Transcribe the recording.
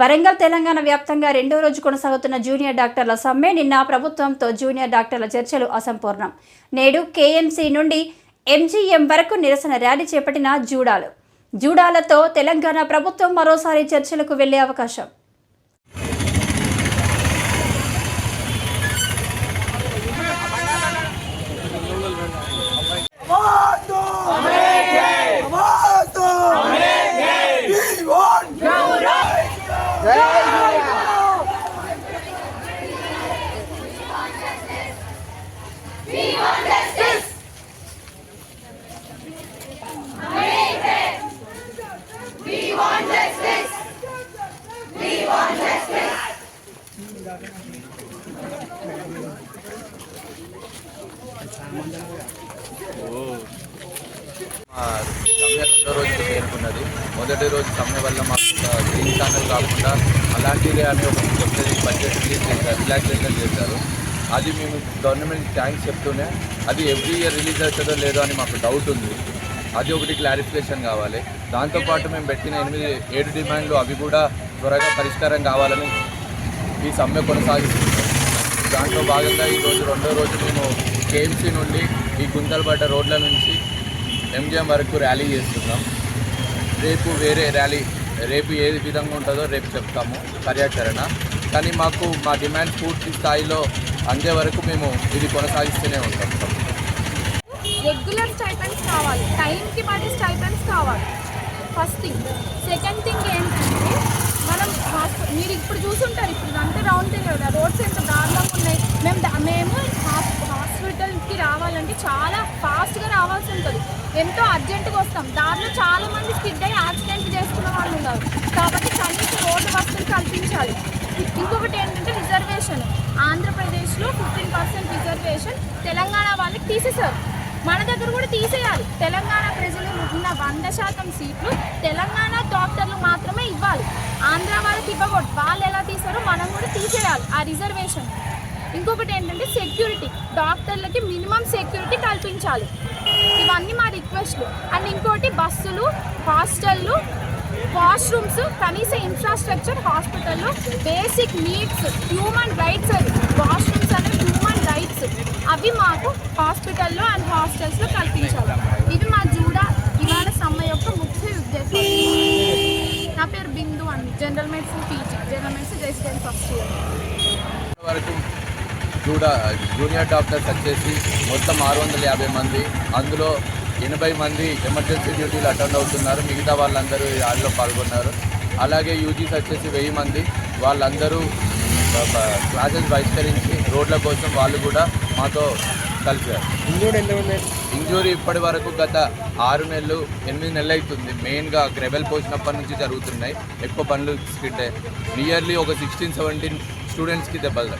వరంగల్ తెలంగాణ వ్యాప్తంగా రెండో రోజు కొనసాగుతున్న జూనియర్ డాక్టర్ల సమ్మె. నిన్న ప్రభుత్వంతో జూనియర్ డాక్టర్ల చర్చలు అసంపూర్ణం. నేడు కేఎంసీ నుండి ఎంజీఎం వరకు నిరసన ర్యాలీ చేపట్టిన జూడాలు. జూడాలతో తెలంగాణ ప్రభుత్వం మరోసారి చర్చలకు వెళ్ళే అవకాశం. సమ్మె రెండో రోజుకి చేరుకున్నది మొదటి రోజు సమ్మె వల్ల మాకు గ్రీన్ ఛానల్ కాకుండా అలాంటిదే అని ఒక బడ్జెట్ రిలీజ్ చేశారు రిలాక్సేషన్ చేశారు. అది మేము గవర్నమెంట్ థ్యాంక్స్ చెప్తూనే అది ఎవ్రీ ఇయర్ రిలీజ్ అవుతుందో లేదో అని మాకు డౌట్ ఉంది. అది ఒకటి క్లారిఫికేషన్ కావాలి. దాంతోపాటు మేము పెట్టిన ఎనిమిది ఏడు డిమాండ్లు అవి కూడా త్వరగా పరిష్కారం కావాలని ఈ సమ్మె కొనసాగిస్తుంది దాంట్లో భాగంగా ఈరోజు రెండో రోజు మేము కేఎంసీ నుండి ఈ గుంతలబడ్డ రోడ్ల నుంచి ఎంజిఎం వరకు ర్యాలీ చేస్తున్నాం. రేపు వేరే ర్యాలీ రేపు ఏ విధంగా ఉంటుందో రేపు చెప్తాము కార్యాచరణ. కానీ మాకు మా డిమాండ్ పూర్తి స్థాయిలో అందే వరకు మేము ఇది కొనసాగిస్తూనే ఉంటాం. రెగ్యులర్ స్టైపెన్స్ కావాలి. టైంకి పడే స్టైపెండ్స్ కావాలి. ఫస్ట్ థింగ్ సెకండ్ థింగ్ ఏంటంటే మనం మీరు ఇప్పుడు చూసుంటారు ఇప్పుడు అంతే రౌండ్ తెలియదు రోడ్స్ ఎంత దారుణంగా ఉన్నాయి మేము దా- మేము హాస్- హాస్పిటల్కి రావాలంటే చాలా ఫాస్ట్గా రావాల్సి ఉంటుంది. ఎంతో అర్జెంటుగా వస్తాం. దారిలో చాలా మంది స్కిడ్ అయ్యి యాక్సిడెంట్ చేసుకున్న వాళ్ళు ఉన్నారు. కాబట్టి కనీసం రోడ్డు వసతులు కల్పించాలి. ఇంకొకటి ఏంటంటే రిజర్వేషన్ ఆంధ్రప్రదేశ్లో ఫిఫ్టీన్ పర్సెంట్ రిజర్వేషన్ తెలంగాణ వాళ్ళకి తీసేశారు. మన దగ్గర కూడా తీసేయాలి. తెలంగాణ ప్రజలు ఉన్న వంద శాతం సీట్లు తెలంగాణ డాక్టర్లు మాత్రమే ఇవ్వాలి. ఆంధ్ర వాళ్ళకి ఇవ్వకూడదు. వాళ్ళు ఎలా తీసారో మనం కూడా తీసేయాలి ఆ రిజర్వేషన్ ఇంకొకటి ఏంటంటే సెక్యూరిటీ డాక్టర్లకి మినిమం సెక్యూరిటీ కల్పించాలి. ఇవన్నీ మా రిక్వెస్ట్లు అండ్ ఇంకోటి బస్సులు హాస్టళ్ళు వాష్రూమ్స్ కనీస ఇన్ఫ్రాస్ట్రక్చర్ హాస్పిటల్లో బేసిక్ నీడ్స్ హ్యూమన్ రైట్స్ అవి. వాష్రూమ్స్ అనేవి హ్యూమన్ రైట్స్ అవి మాకు హాస్పిటల్లో అండ్ హాస్టల్స్లో కల్పించాలి. ఇది మా జూడ ఇవాళ సమ్మె యొక్క ముఖ్య ఉద్దేశం. నా పేరు బిందు అండి. General medicine PG. General medicine resident first year. జూడ junior doctors వచ్చేసి మొత్తం ఆరు వందల యాభై మంది. అందులో ఎనభై మంది ఎమర్జెన్సీ డ్యూటీలు అటెండ్ అవుతున్నారు. మిగతా వాళ్ళందరూ ఆటలో పాల్గొన్నారు. అలాగే యూజీస్ వచ్చేసి వెయ్యి మంది. వాళ్ళందరూ క్లాసెస్ బహిష్కరించి రోడ్ల కోసం వాళ్ళు కూడా మాతో కలిసారు ఇంజూరీ ఇప్పటి వరకు గత ఆరు నెలలు ఎనిమిది నెలలు అవుతుంది. మెయిన్గా గ్రెవెల్ పోసినప్పటి నుంచి జరుగుతున్నాయి. ఎక్కువ పనులు నియర్లీ ఒక సిక్స్టీన్ సెవెంటీన్ స్టూడెంట్స్కి దెబ్బలు.